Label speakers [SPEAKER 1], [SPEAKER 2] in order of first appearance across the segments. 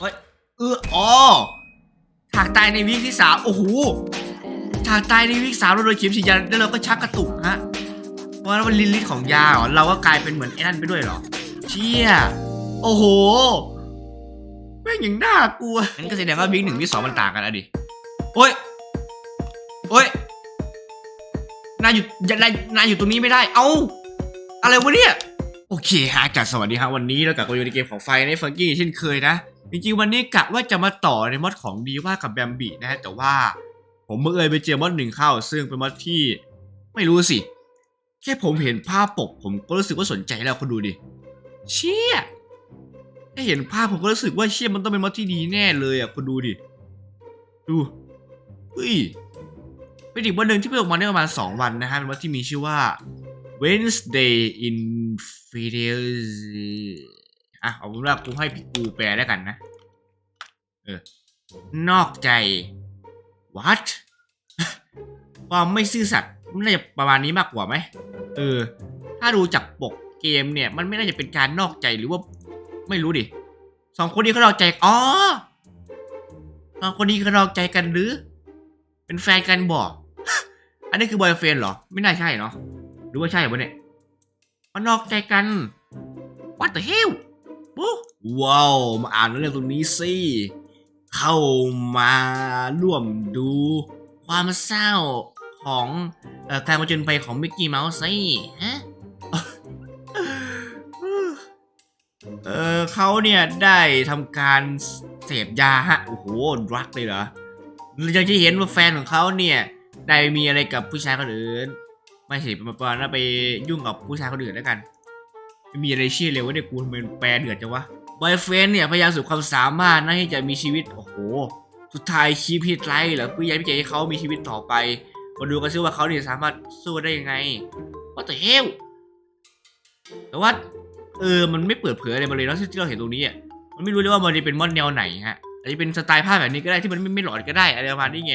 [SPEAKER 1] เฮ้ยเอออ๋อฉากตายในวีคที่สามโอ้โหฉากตายในวีคสามเราโดนเข็มฉีดยาแล้วเราก็ชักกระตุกฮะเพราะว่ามันลินลิทของยาเหรอเราก็กลายเป็นเหมือนไอ้นั่นไปด้วยเหรอเชี่ยโอ้โหแม่งยังน่ากลัวงั้นก็แสดงว่าวีคหนึ่งวีคสองมันต่างกันอะดิโอ้ยโอ้ยนายอยู่อย่านายนายอยู่ตรงนี้ไม่ได้ เอ้า อะไรวะเนี่ย โอเคฮะจัดสวัสดีครับวันนี้เรากลับมาอยู่ในเกมของไฟในฟังกี้เช่นเคยนะ จริงๆวันนี้กะว่าจะมาต่อในมอดของดีว่ากับแบมบีนะฮะแต่ว่าผมเมื่อเอยไปเจอมอดหนึ่งเข้า ซึ่งเป็นมอดที่ไม่รู้สิ แค่ผมเห็นภาพปก ผมก็รู้สึกว่าสนใจแล้วคุณดูดิเชี่ยแค่เห็นภาพผมก็รู้สึกว่าเชี่ยมันต้องเป็นมอดที่ดีแน่เลยอะคุณดูดิดูเฮ้ยเป็นอีกวันหนึ่งที่เพิ่งออกมาได้ประมาณ 2 วันนะฮะเป็นมอดที่มีชื่อว่า Wednesday in Fidelis อะเอาเป็นว่ากูให้พี่กูแปลแล้วกันนะ เออ นอกใจ what ความไม่ซื่อสัตย์มันน่าจะประมาณนี้มากกว่าไหมเออ ถ้าดูจากปกเกมเนี่ย มันไม่น่าจะเป็นการนอกใจหรือว่า ไม่รู้ดิสองคนนี้เขานอกใจอ๋อสองคนนี้เขานอกใจกันหรือ เป็นแฟนกันบอก อันนี้คือบอยเฟนเหรอ ไม่น่าใช่เนาะหรือว่าใช่ปะเนี่ยมันนอกใจกัน What the hell ว้าวมาอ่านเรื่องตรงนี้สิเข้ามาร่วมดูความเศร้าของอการมาจนไปของมิกกี้เมาส์สิฮะเออเขาเนี่ยได้ทำการเสพยาฮะโอ้โหดรักเลยเหรอเราจะเห็นว่าแฟนของเขาเนี่ย ได้มีอะไรกับผู้ชายคนอื่น ไม่ใช่ประมาณว่าไปยุ่งกับผู้ชายคนอื่นแล้วกัน ไม่มีอะไรเชื่อเลยว่าเนี่ยกูทำไมมันแปลเดือดจังวะบอยเฟนเนี่ยพยายามสุดความสามารถนะที่จะมีชีวิต โอ้โห สุดท้ายชีพิตไรเหรอกูอยากให้เขามีชีวิตต่อไป มาดูกันซิว่าเขาเนี่ยสามารถสู้ได้ยังไง What the hell แต่ว่าเออ มันไม่เปิดเผยอะไรมาเลยเนาะที่เราเห็นตรงนี้อะ มันไม่รู้เลยว่ามันจะเป็นมอนแนวไหนฮะอาจจะเป็นสไตล์ภาพแบบนี้ก็ได้ที่มันไม่ไม่หลอนก็ได้อะไรประมาณนี้ไง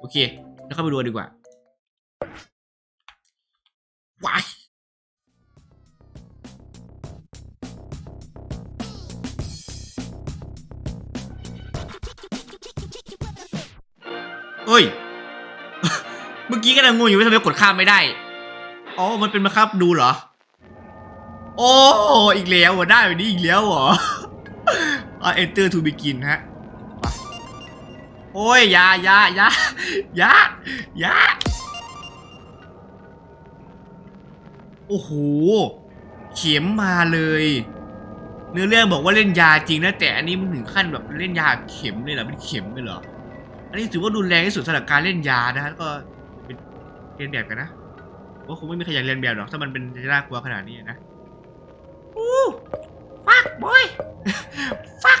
[SPEAKER 1] โอเค แล้วเข้าไปดูดีกว่าว้าย มื่อกี้ก็ยังงงอยู่ว่าทำไมกดข้ามไม่ได้ อ๋อ มันเป็นมาครับดูเหรอ โอ้ อีกแล้วเหรอได้แบบนี้อีกแล้วเหรออะ enter to begin ฮะ โอ้ยยายายายายาโอ้โห เข็มมาเลย เนื้อเรื่องบอกว่าเล่นยาจริงนะ แต่อันนี้มันถึงขั้นแบบเล่นยาเข็มเลยเหรอเป็นเข็มเลยเหรออันนี้ถือว่ารุนแรงที่สุดสำหรับการเล่นยานะฮะก็ เป็นเรียนแบบกันนะว่าคงไม่มีใครอยากเรียนแบบหรอกถ้ามันเป็นจะน่ากลัวขนาดนี้นะอู้ฟักบอยฟัก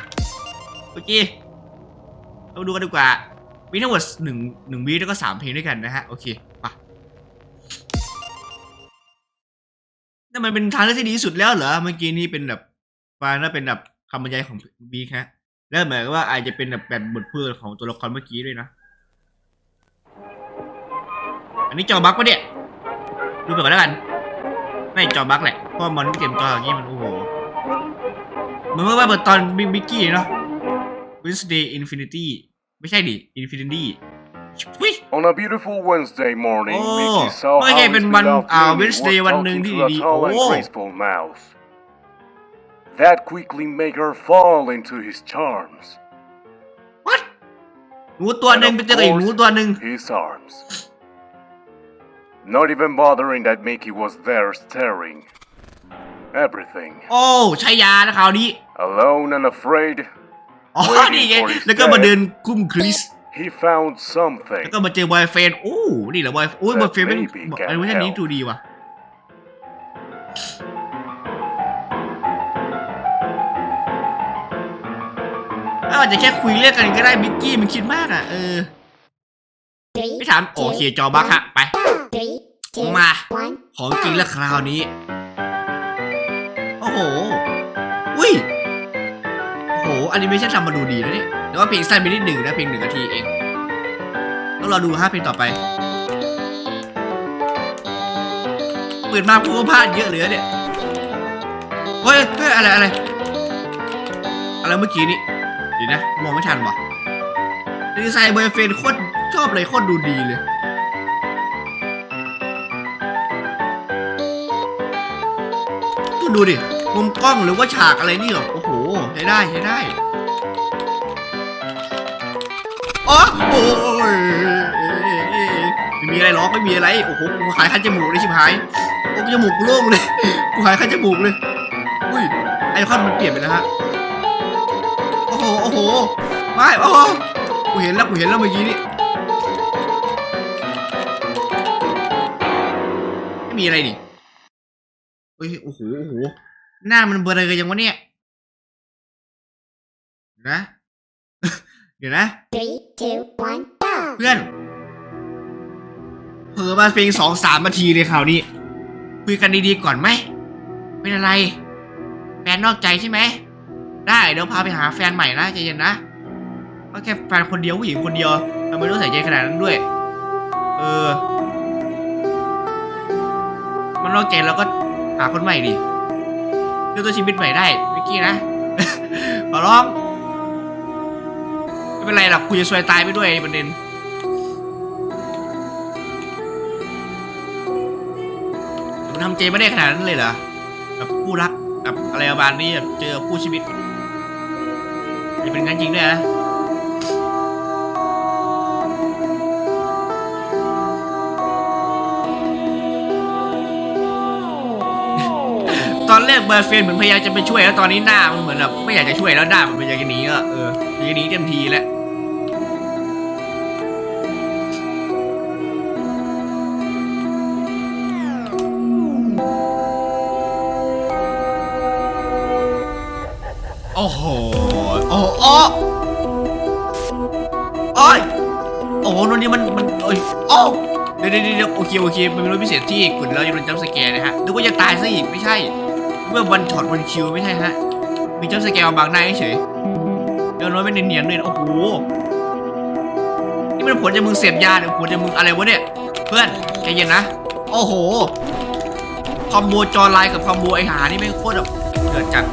[SPEAKER 1] โอเคเราดูกันดีกว่า มีทั้งหมดหนึ่งหนึ่งวีแล้วก็สามเพลงด้วยกันนะฮะ โอเคไปนั่นมันเป็นทางเลือกที่ดีที่สุดแล้วเหรอ เมื่อกี้นี้เป็นแบบฟังแล้วเป็นแบบคำบรรยายของบีคฮะแล้วหมายความว่าอาจจะเป็นแบบแบบบทพูดของตัวละครเมื่อกี้ด้วยนะ อันนี้จอบักปะเนี่ยดูไปก่อนแล้วกัน ไม่จอบักแหละเพราะว่ามันเกมจออย่างนี้มันโอ้โหเหมือนว่าเปิดตอนบิ๊กบิ๊กกี้เนาะ Wednesday Infinity ไม่ใช่ดิ Infinity วิ
[SPEAKER 2] On a beautiful Wednesday morning,
[SPEAKER 1] Oh,
[SPEAKER 2] Mickey saw
[SPEAKER 1] okay,
[SPEAKER 2] how his
[SPEAKER 1] เป็นวัน
[SPEAKER 2] beloved
[SPEAKER 1] อ่า
[SPEAKER 2] Minnie
[SPEAKER 1] Wednesday
[SPEAKER 2] was
[SPEAKER 1] วันหนึ่ง
[SPEAKER 2] talking
[SPEAKER 1] ที่
[SPEAKER 2] to a
[SPEAKER 1] ดีๆ
[SPEAKER 2] tall and
[SPEAKER 1] โอ้
[SPEAKER 2] graceful mouse. That quickly made her fall into his charms.
[SPEAKER 1] what หนูตัวหนึ่งไปเจอกับอีกหนูตัวหนึ่ง
[SPEAKER 2] His arms. Not even bothering that Mickey was there staring. Everything.
[SPEAKER 1] โอ้ใช้ยานะคราวนี้
[SPEAKER 2] Alone and afraid,
[SPEAKER 1] อ๋อนี่ไงแล้วก็มาเดินคุ้มคริส
[SPEAKER 2] he found something.
[SPEAKER 1] แล้วก็มาเจอบอยเฟนโอ้ นี่เหรอบอยโอ้ยบอยเฟนเป็น
[SPEAKER 2] Maybe can
[SPEAKER 1] ไอ้เวอร์ชันนี้
[SPEAKER 2] help
[SPEAKER 1] ดูดีว่ะ อาจจะแค่คุยเรื่องกันก็ได้บิกกี้มันคิดมากอะ เออ ไม่ถาม โอเค จอบักฮะ ไป มา ของจริงแล้วคราวนี้ โอ้โห อุ้ย โอ้โหอนิเมชันทำมาดูดีนะเนี่ยแต่ว่าเพลงสั้นไปนิดหนึ่งนะ เพลงหนึ่งนาทีเองต้องรอดูห้าเพลงต่อไป เปิดมาพูดพลาดเยอะเลยนะเนี่ย เฮ้ยเฮ้ยอะไรอะไร อะไรเมื่อกี้นี้ดีนะ มองไม่ทันว่ะดีไซน์เบอยเฟนโคตรชอบเลยโคตรดูดีเลย ดูดิมุมกล้องหรือว่าฉากอะไรนี่แบบโอ้โหใช้ได้ใช้ได้อ๋อโอ้ยไม่มีอะไรหรอกไม่มีอะไรโอ้โหกูหายคันจมูกเลยชิบหายโอ้จมูกกูโล่งเลยกูหายคันจมูกเลยอุ้ยไอคอนมันเปลี่ยนไปแล้วฮะโอ้โหโอ้โหไม่โอ้โหกูเห็นแล้วกูเห็นแล้วเมื่อกี้นี้ไม่มีอะไรดิ เฮ้ยโอ้โหโอ้โหหน้ามันเบลอยังวะเนี่ยนะ เดี๋ยวนะ
[SPEAKER 3] Three, two, one, go!
[SPEAKER 1] เพื่อนเผลอมาเพลงสองสามนาทีเลยคราวนี้ คุยกันดีๆก่อนไหมเป็นอะไร แฟนนอกใจใช่ไหม ได้เดี๋ยวพาไปหาแฟนใหม่นะใจเย็นนะก็แค่แฟนคนเดียวผู้หญิงคนเดียวทำไมต้องใส่ใจขนาดนั้นด้วย เออ มันนอกใจเราก็ หาคนใหม่ดิเลือกตัวชีวิตใหม่ได้วิกกี้นะ ขอร้อง ไม่เป็นไรหรอกคุณจะซวยตายไปด้วยประเด็นมันทำใจไม่ได้ขนาดนั้นเลยเหรอแบบคู่รักแบบอะไรประมาณนี้แบบเจอคู่ชีวิตจะเป็นงั้นจริงด้วยนะ แรกเบอร์เฟนเหมือนพยายามจะไปช่วยแล้วตอนนี้หน้ามันเหมือนแบบไม่อยากจะช่วยแล้วหน้ามันพยายามจะหนีแล้วเอออยากจะหนีเต็มทีแล้วโอ้โห โอ้โอ้โอ้ยโอ้โหรถนี้มัน มันเอ้ยโอ้เดี๋ยวเดี๋ยวโอเค โอเค มันเป็นรถพิเศษที่กดแล้วจะโดนจัมสแกร์นะฮะนึกว่าจะตายซะอีก ไม่ใช่ เมื่อวันช็อตวันคิวไม่ใช่ฮะ มีเจัมป์สแกร์มางหน้าเฉยเดี๋ยวรถไม่เนียนๆเลยนะโอ้โห นี่มันผลจากมึงเสพยาหรือผลจากมึงอะไรวะเนี่ย เพื่อนใจเย็นนะ โอ้โห คอมโบจอไลน์กับคอมโบไอหานี่แม่งโคตรแบบเดือดจัด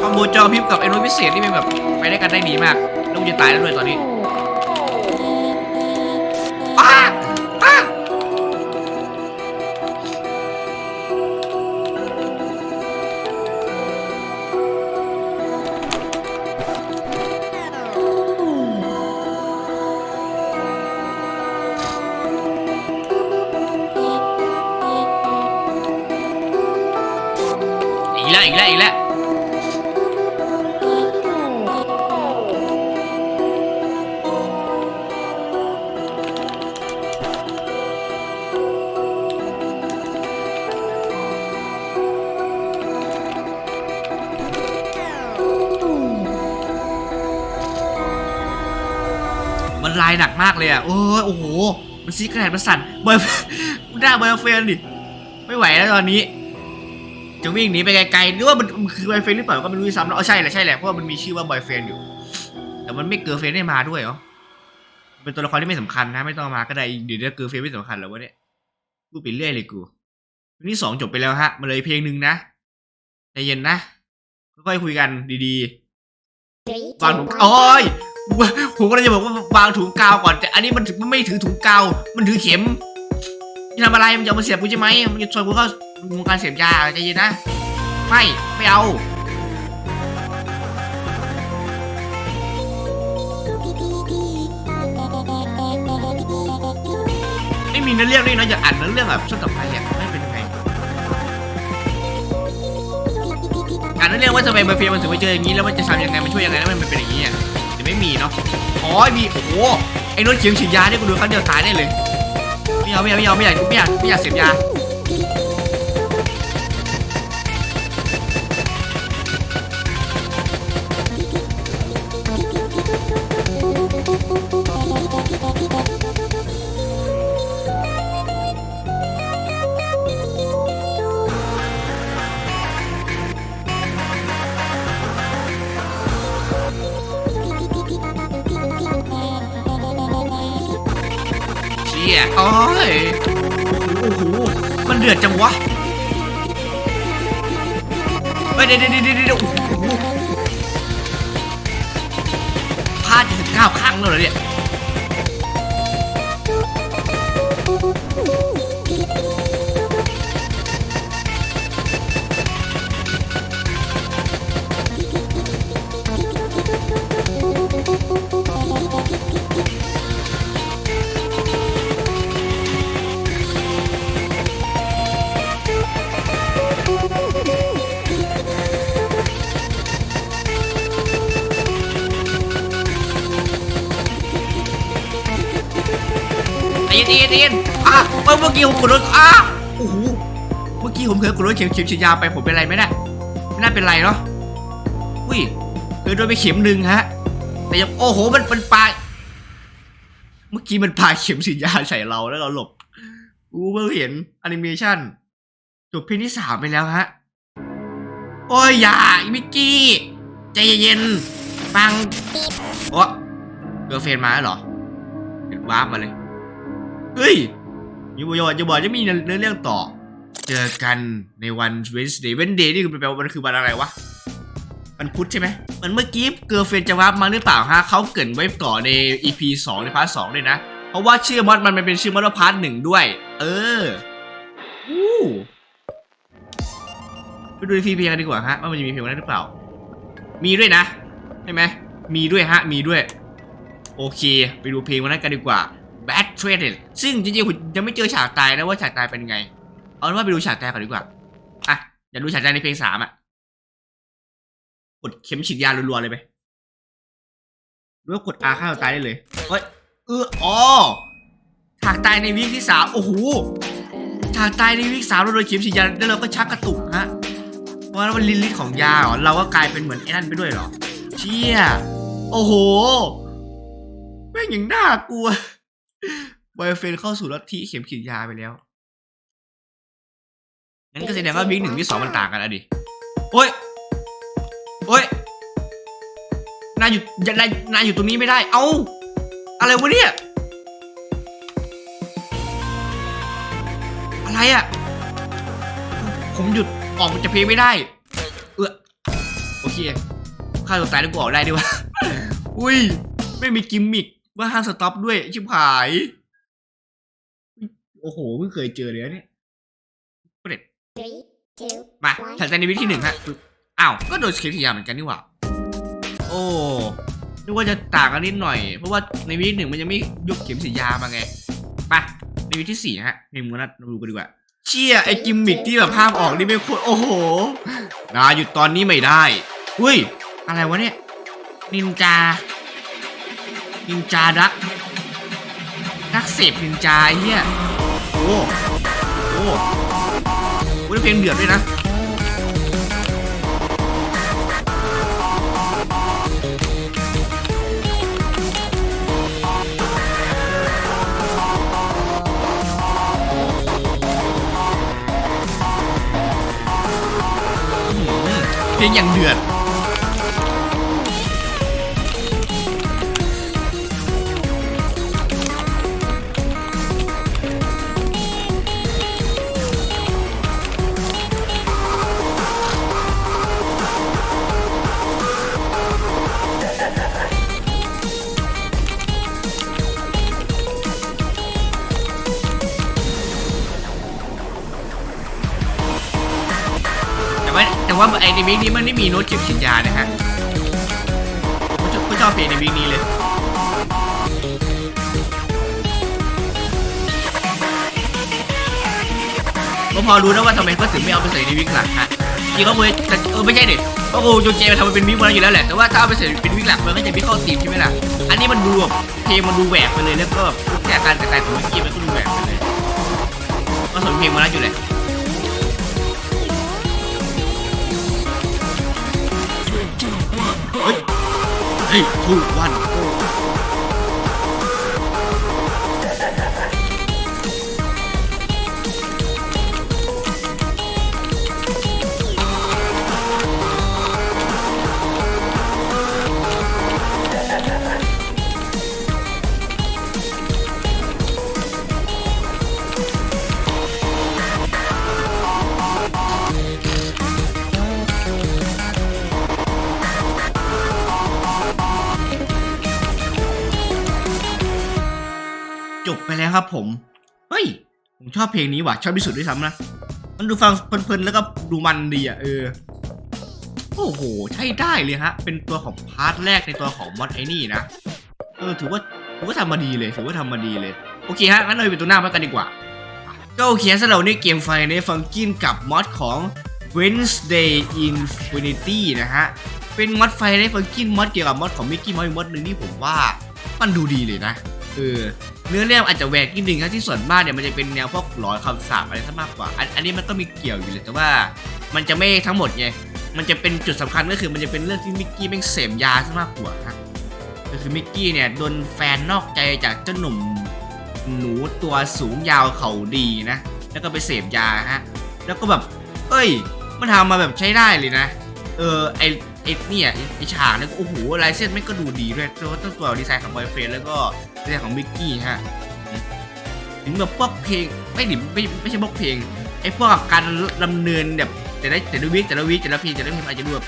[SPEAKER 1] คอมโบจอพิบกับไอ้รถพิเศษนี่เป็นแบบไปได้กันได้ดีมากล้วกูจะตายแล้วด้วยตอนนี้ อีกแล้วอีกแล้วอีกแล้วมันลายหนักมากเลยอะ โอ้ยโอ้โห มันซีกระแดดมันสั่นเบอร์หน้าเบอร์เฟนดิ ไม่ไหวแล้วตอนนี้ จะวิ่งหนีไปไกลๆหรือว่ามันมันคือบอยเฟนหรือเปล่าก็ไม่รู้ซ้ำเนอะอ๋อใช่แหละใช่แหละเพราะว่ามันมีชื่อว่าบอยเฟนอยู่ แต่มันไม่เกิร์ลเฟนได้มาด้วยเหรอเป็นตัวละครที่ไม่สำคัญนะ ไม่ต้องมาก็ได้เดี๋ยวเกิร์ลเฟนไม่สำคัญแล้ววะเนี่ยกูไปเรื่อยเลยกูที่สองจบไปแล้วฮะมาเลยเพลงหนึ่งนะใจเย็นนะค่อยๆคุยกันดีๆวางถุงโอ้ยผมก็เลยจะบอกว่าวางถุงกาวก่อนแต่อันนี้มันถือมันไม่ถือถุงกาว มันถือเข็มจะทำอะไรมันจะมาเสียบกูใช่ไหมมันจะชนกูเข้า วงการเสพยาใจเย็นนะ ไม่ ไม่เอา ไม่มีเนื้อเรื่องด้วยนะอย่าอ่านเนื้อเรื่องแบบช่วงต่อไปอะไม่เป็นไงอ่านเนื้อเรื่องว่าทำไมมาเฟียมันถึงไปเจออย่างนี้แล้วมันจะทำยังไงมันช่วยยังไงแล้วมันเป็นอย่างนี้อะแต่ไม่มีเนาะอ๋อมีโอ้โหไอ้รถเข็มฉีดยาเนี่ยกูดูครั้งเดียวตายได้เลยไม่เอาไม่เอาไม่เอาไม่อยากไม่อยากไม่อยากเสพยา เดือดจังวะเฮ้ยเดี๋ยวเดี๋ยวเดี๋ยวพลาดถึงเก้าครั้งแล้วเหรอเนี่ย ไอ้ตีนไอ้ตีนอะเมื่อกี้ผมกดรถอะโอ้โหเมื่อกี้ผมเคยกดรถเข็มเข็มฉีดยาไปผมเป็นไรไหมเนี่ยไม่น่าเป็นไรเนาะอุ้ยเคยโดนไปเข็มหนึ่งฮะ แต่ยังโอ้โหมันเป็นปลายเมื่อกี้มันปลายเข็มฉีดยาใส่เราแล้วเราหลบอู้เพิ่งเห็นแอนิเมชันจบเพลงที่สามไปแล้วฮะโอ้ยอย่าอีมิกกี้ใจเย็นฟังโอ้เกอร์เฟนมาแล้วเหรอเด็ดวาร์ปมาเลย เฮ้ยอยูบอย่าบอกจะมีเนื้อเรื่องต่อ เจอกันในวัน Wednesday Wednesday นี่คือแปลว่ามันคือวันอะไรวะวันพุธใช่ไหมเหมือนเมื่อกี้เกอร์เฟนจะวาร์ปมาหรือเปล่าฮะเขาเกินไว้ก่อนใน EP 2 ในพาร์ท2เลยนะ เพราะว่าชื่อมอดมันเป็นชื่อมอดว่าพาร์ทหนึ่งด้วย เอออู้ไปดูในทีเพลงกันดีกว่าฮะว่ามันจะมีเพลงอะไรหรือเปล่า มีด้วยนะใช่ไหมมีด้วยฮะมีด้วย โอเค ไปดูเพลงวันนั้นกันดีกว่า Bad Traded ซึ่งจริงๆผมยังไม่เจอฉากตายนะว่าฉากตายเป็นไง เอาเป็นว่าไปดูฉากตายก่อนดีกว่า อะอย่าดูฉากตายในเพลงสามอะกดเข็มฉีดยารัวๆเลยไปหรือว่ากดอาฆ่าตัวตายได้เลยเฮ้ยเอออ๋อฉากตายในวีคที่สามโอ้โหฉากตายในวีคสามเราโดนเข็มฉีดยาแล้วเราก็ชักกระตุกฮะเพราะว่ามันลิลิตของยาเหรอเราก็กลายเป็นเหมือนไอ้นั่นไปด้วยเหรอเชี่ยโอ้โหแม่งยังน่ากลัว บอยเฟนเข้าสู่ลัทธิเข็มฉีดยาไปแล้ว งั้นก็แสดงว่าวิกหนึ่งวิกสองมันต่างกันอะดิ โอ้ย โอ้ย นายอยู่อย่านายนายอยู่ตรงนี้ไม่ได้ เอ้า อะไรวะเนี่ย อะไรอะผมหยุดออกมาจากเพลงไม่ได้ เออโอเคฆ่าตัวตายแล้วกูออกได้ดีวะ อุ้ย ไม่มีกิมมิก ว่าห้ามสต็อปด้วยชิบหาย โอ้โหเพิ่งเคยเจอเลยนะเนี่ยเด็ด
[SPEAKER 3] Three, two,
[SPEAKER 1] มาถัดจากในวิธีหนึ่งฮะปึ๊บอ้าวก็โดนสคริปต์ยาเหมือนกันนี่หว่า โอ้นึกว่าจะต่างกันนิดหน่อย เพราะว่าในวิธีหนึ่งมันยังไม่ยกเข็มฉีดยามาไงไปในวิธีสี่ฮะในมือนัดมาดูกันดีกว่า เชี่ยไอ้กิมมิกที่แบบภาพออกนี่ไม่โคตรโอ้โหนาหยุดตอนนี้ไม่ได้ อุ้ย อะไรวะเนี่ยนินจา นินจาดักนักเสพนินจาไอ้เฮียโอ้โอ้โอ้ยเพลงเดือดด้วยนะเพลงอย่างเดือด แต่ว่าไอ้ในวิกนี้มันไม่มีโน้ตเก็บฉีดยานะฮะผมชอบเพลงในวิกนี้เลยก็พอรู้นะว่าทำไมเขาถึงไม่เอาไปใส่ในวิกหลักฮะจริงเขาเคยแต่เออไม่ใช่เดิก็โอ้โจเจมันทำมันเป็นวิกมาแล้วอยู่แล้วแหละแต่ว่าถ้าเอาไปใส่เป็นวิกหลักมันก็จะไม่เข้าธีมใช่ไหมล่ะอันนี้มันดูแบบเพลงมันดูแหวกไปเลยแล้วก็แบบแค่การแต่งกายของเมื่กี้มันก็ดูแหวกไปเลยก็สนเพลงมาแล้วอยู่แหละ เฮ้ยเฮ้ยทูวัน นะครับผม เฮ้ย ผมชอบเพลงนี้ว่ะ ชอบที่สุดด้วยซ้ำนะ มันดูฟังเพลินๆ แล้วก็ดูมันดีอะเออ โอ้โห ใช่ได้เลยฮะ เป็นตัวของพาร์ทแรกในตัวของมอดไอ้นี่นะ เออ ถือว่าถือว่าทำมาดีเลย ถือว่าทำมาดีเลย โอเคฮะ งั้นเราไปตัวหน้ามากันดีกว่า ก็โอเคสำหรับในเกมไฟในฟังกินกับมอดของ Wednesday Infinity นะฮะ เป็นมอดไฟในฟังกินมอดเกี่ยวกับมอดของมิกกี้มอสมอดหนึ่งที่ผมว่ามันดูดีเลยนะ เออ เนื้อเรื่องอาจจะแหวกนิดนึงครับที่ส่วนมากเนี่ยมันจะเป็นแนวพวกหลอนคำสาปอะไรซะมากกว่าอันอันนี้มันก็มีเกี่ยวอยู่เลยแต่ว่า มันจะไม่ทั้งหมดไงมันจะเป็นจุดสำคัญก็คือมันจะเป็นเรื่องที่มิกกี้แม่งเสพยาซะมากกว่าฮะก็คือมิกกี้เนี่ยโดนแฟนนอกใจจากเจ้าหนุ่มหนูตัวสูงยาวเขาดีนะ แล้วก็ไปเสพยาฮะแล้วก็แบบ เอ้ย มันทำมาแบบใช้ได้เลยนะ เออไอ ไอเนี่ยไอ้ฉากเนี่ยก็โอ้โหลายเส้นไม่งก็ดูดีด้วยตัวตั้งตัวดีไซน์ของบอยเฟรนแล้วก็ดีไซน์ของมิกกี้ฮะถึงแบบพวกเพลงไม่ดิไม่ไม่ใช่พวกเพลงไอพวกการดำเนินแบบแต่ละแต่ละวิแต่ละวิแต่ละเพลงแต่ละเพลงอาจจะดูแบบ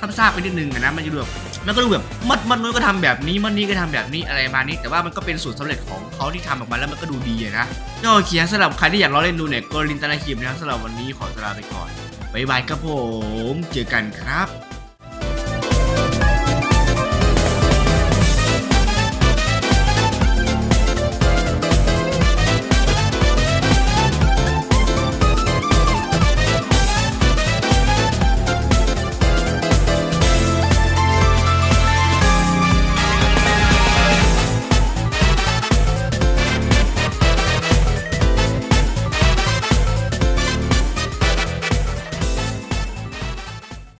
[SPEAKER 1] ซ้ำซากไปนิดนึงนะมันจะดูแบบมันก็ดูแบบมัดมันนู้นก็ทำแบบนี้มันนี้ก็ทำแบบนี้อะไรมานี้ แต่ว่ามันก็เป็นสูตรสำเร็จของเขาที่ทำออกมาแล้วมันก็ดูดีนะก็โอเคสำหรับใครที่อยากลองเล่นดูเนี่ยก็ลินก์ตานาคลิปนะครับสำหรับวันนี้ขอลาไปก่อนบายบายครับผม เจอกันครับ